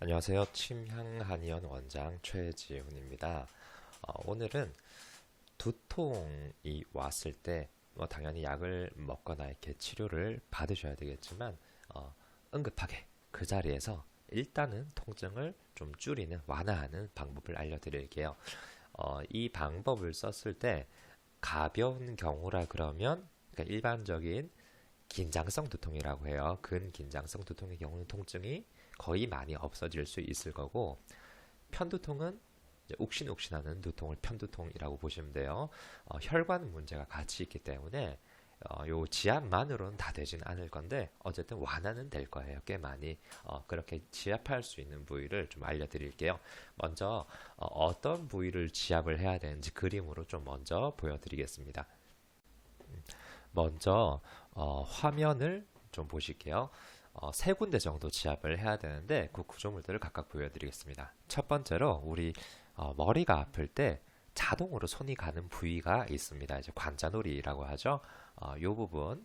안녕하세요. 침향한의원 원장 최지훈입니다. 어, 오늘은 두통이 왔을 때, 뭐 당연히 약을 먹거나 이렇게 치료를 받으셔야 되겠지만, 어, 응급하게 그 자리에서 일단은 통증을 좀 줄이는, 완화하는 방법을 알려드릴게요. 어, 이 방법을 썼을 때 가벼운 경우라 그러면, 그러니까 일반적인 긴장성 두통이라고 해요. 근긴장성 두통의 경우는 통증이 거의 많이 없어질 수 있을 거고 편두통은 욱신욱신하는 두통을 편두통이라고 보시면 돼요. 어, 혈관 문제가 같이 있기 때문에 어, 요 지압만으로는 다 되진 않을 건데 어쨌든 완화는 될 거예요. 꽤 많이 어, 그렇게 지압할 수 있는 부위를 좀 알려드릴게요. 먼저 어, 떤 부위를 지압을 해야 되는지 그림으로 좀 먼저 보여드리겠습니다. 음, 먼저 어, 화면을 좀 보실게요. 어, 세 군데 정도 지압을 해야 되는데 그 구조물들을 각각 보여드리겠습니다. 첫 번째로 우리 어, 머리가 아플 때 자동으로 손이 가는 부위가 있습니다. 이제 관자놀이라고 하죠. 어, 요 부분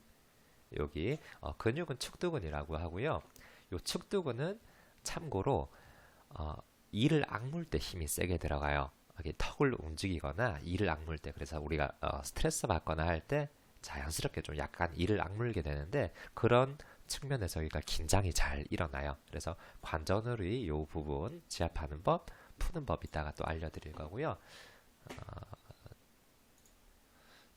여기 어, 근육은 측두근이라고 하고요. 요 측두근은 참고로 어, 이를 악물 때 힘이 세게 들어가요. 이게 턱을 움직이거나 이를 악물 때 그래서 우리가 어, 스트레스 받거나 할 때 자연스럽게 좀 약간 이를 악물게 되는데 그런 측면에서 여기가 긴장이 잘 일어나요. 그래서 관전으로이 요 부분 지압하는 법, 푸는 법 이따가 또 알려드릴 거고요. 어,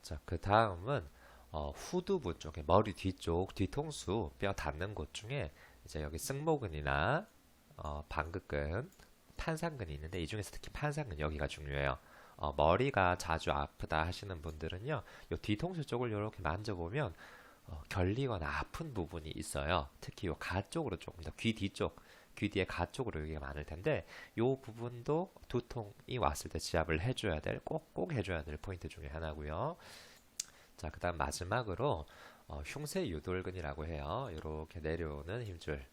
자, 그 다음은 어, 후두부 쪽에 머리 뒤쪽 뒤통수 뼈 닿는 곳 중에 이제 여기 승모근이나 어, 방극근, 판상근이 있는데 이 중에서 특히 판상근 여기가 중요해요. 어, 머리가 자주 아프다 하시는 분들은요, 요 뒤통수 쪽을 이렇게 만져보면 어, 결리거나 아픈 부분이 있어요. 특히 요가 쪽으로 조금 더 귀 뒤쪽, 귀 뒤에 가 쪽으로 여기가 많을 텐데 요 부분도 두통이 왔을 때 지압을 해줘야 될, 꼭꼭 해줘야 될 포인트 중에 하나고요. 자, 그 다음 마지막으로 어, 흉쇄 유돌근이라고 해요. 이렇게 내려오는 힘줄.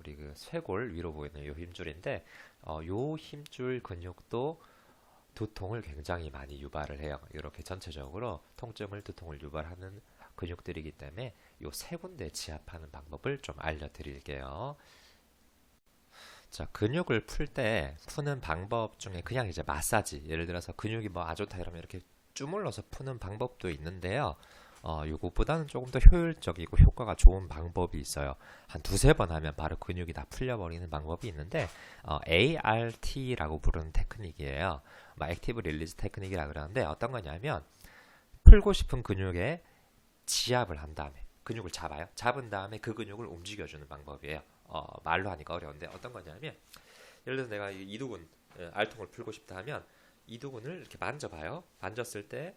우리 그 쇄골 위로 보이는 요 힘줄인데 어, 요 힘줄 근육도 두통을 굉장히 많이 유발을 해요. 이렇게 전체적으로 통증을 두통을 유발하는 근육들이기 때문에 이 세 군데 지압하는 방법을 좀 알려드릴게요. 자, 근육을 풀 때 푸는 방법 중에 그냥 이제 마사지, 예를 들어서 근육이 뭐 아 좋다 이러면 이렇게 주물러서 푸는 방법도 있는데요. 어, 요것보다는 조금 더 효율적이고 효과가 좋은 방법이 있어요. 한 두세 번 하면 바로 근육이 다 풀려버리는 방법이 있는데, 어, ART라고 부르는 테크닉이에요. 뭐, 액티브 릴리즈 테크닉이라 그러는데, 어떤 거냐면, 풀고 싶은 근육에 지압을 한 다음에 근육을 잡아요. 잡은 다음에 그 근육을 움직여주는 방법이에요. 어, 말로 하니까 어려운데 어떤 거냐면 예를 들어서 내가 이두근 예, 알통을 풀고 싶다 하면 이두근을 이렇게 만져봐요. 만졌을 때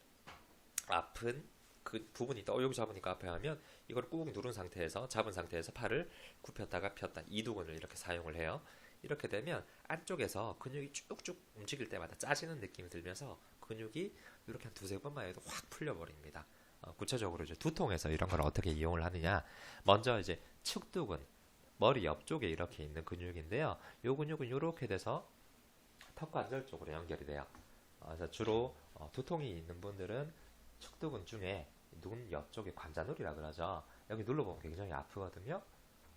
아픈 그 부분이 또 어, 여기 잡으니까 아파하면 이걸 꾹 누른 상태에서 잡은 상태에서 팔을 굽혔다가 폈다 이두근을 이렇게 사용을 해요. 이렇게 되면 안쪽에서 근육이 쭉쭉 움직일 때마다 짜지는 느낌이 들면서 근육이 이렇게 한 두세 번만 해도 확 풀려버립니다. 어, 구체적으로 이제 두통에서 이런 걸 어떻게 이용을 하느냐. 먼저 이제 측두근, 머리 옆쪽에 이렇게 있는 근육인데요. 이 근육은 이렇게 돼서 턱관절 쪽으로 연결이 돼요. 어, 그래서 주로 어, 두통이 있는 분들은 측두근 중에 눈 옆쪽에 관자놀이라 그러죠. 여기 눌러보면 굉장히 아프거든요.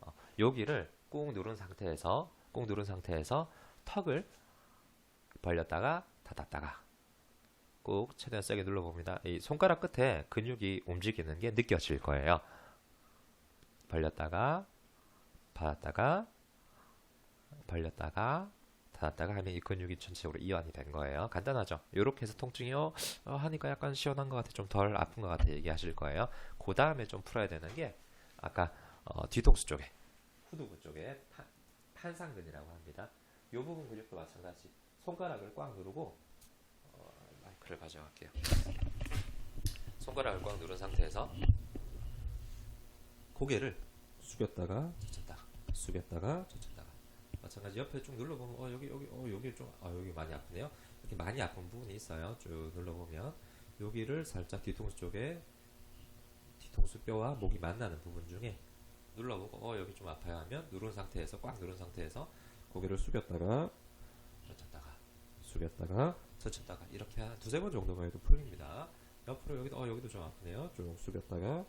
어, 여기를 꾹 누른 상태에서 꾹 누른 상태에서 턱을 벌렸다가 닫았다가 꾹 최대한 세게 눌러봅니다. 이 손가락 끝에 근육이 움직이는 게 느껴질 거예요. 벌렸다가 받았다가 벌렸다가 닫았다가 하면 이 근육이 전체적으로 이완이 된 거예요. 간단하죠? 이렇게 해서 통증이 요 어, 하니까 약간 시원한 것 같아, 좀 덜 아픈 것 같아 얘기하실 거예요. 그 다음에 좀 풀어야 되는 게 아까 어, 뒤통수 쪽에 후두부 쪽에 파, 판상근이라고 합니다. 이 부분 근육도 마찬가지. 손가락을 꽉 누르고 마이크를 가져갈게요. 손가락을 꽉 누른 상태에서 고개를 숙였다가 젖혔다가 숙였다가 젖혔다가 마찬가지 옆에 쭉 눌러보면 어 여기 여기 어 여기 좀아 여기 많이 아프네요. 이렇게 많이 아픈 부분이 있어요. 쭉 눌러보면 여기를 살짝 뒤통수 쪽에 뒤통수 뼈와 목이 만나는 부분 중에 눌러보고 어 여기 좀 아파요 하면 누른 상태에서 꽉 누른 상태에서 고개를 숙였다가 젖혔다가 숙였다가 젖혔다가 이렇게 한 두세 번 정도만 해도 풀립니다. 옆으로 여기도 어 여기도 좀 아프네요. 쭉 숙였다가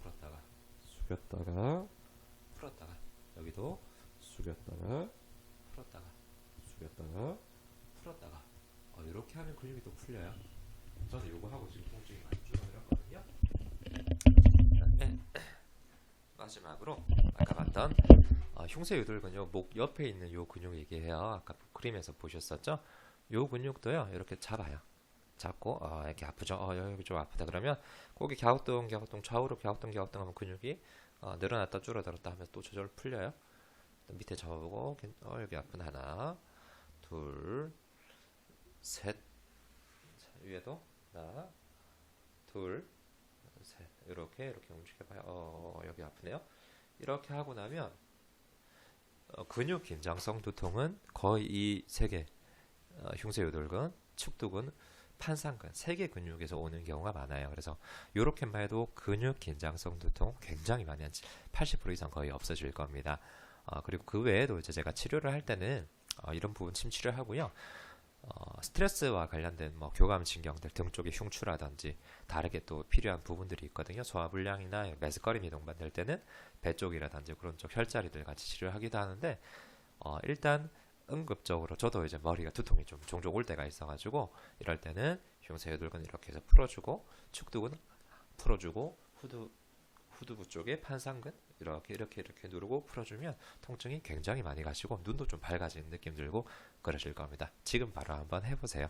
풀었다가 숙였다가 풀었다가 여기도 숙였다가 몇번 풀었다가 어, 이렇게 하면 근육이 또 풀려요. 저는 요거 하고 지금 통증이 많이 줄어들었거든요. 네. 마지막으로 아까 봤던 어, 흉쇄 유돌근요 목 옆에 있는 요 근육 얘기해요. 아까 그림에서 보셨었죠? 요 근육도요 이렇게 잡아요. 잡고 어, 이렇게 아프죠? 어, 여기 좀 아프다 그러면 고기 갸우뚱 갸우뚱 좌우로 갸우뚱 갸우뚱 하면 근육이 어, 늘어났다 줄어들었다 하면 또 저절로 풀려요. 또 밑에 접어보고 어, 여기 아픈 하나 둘셋 위에도 하나 둘셋 이렇게 이렇게 움직여봐요. 어, 여기 아프네요. 이렇게 하고 나면 어, 근육 긴장성 두통은 거의 이 세 개, 어, 흉쇄유돌근, 축두근, 판상근 세 개 근육에서 오는 경우가 많아요. 그래서 이렇게만 해도 근육 긴장성 두통 굉장히 많이 한 80% 이상 거의 없어질 겁니다. 어, 그리고 그 외에도 이제 제가 치료를 할 때는 어, 이런 부분 침치를 하고요. 어, 스트레스와 관련된 뭐 교감 신경들 등 쪽에 흉추라든지 다르게 또 필요한 부분들이 있거든요. 소화불량이나 메스꺼림이 동반될 때는 배 쪽이라든지 그런 쪽 혈자리들 같이 치료하기도 하는데 어, 일단 응급적으로 저도 이제 머리가 두통이 좀 종종 올 때가 있어가지고 이럴 때는 흉쇄유돌근 이렇게 해서 풀어주고 축두근 풀어주고 후두 후두부 쪽에 판상근 이렇게 이렇게 이렇게 누르고 풀어주면 통증이 굉장히 많이 가시고 눈도 좀 밝아지는 느낌 들고 그러실 겁니다. 지금 바로 한번 해보세요.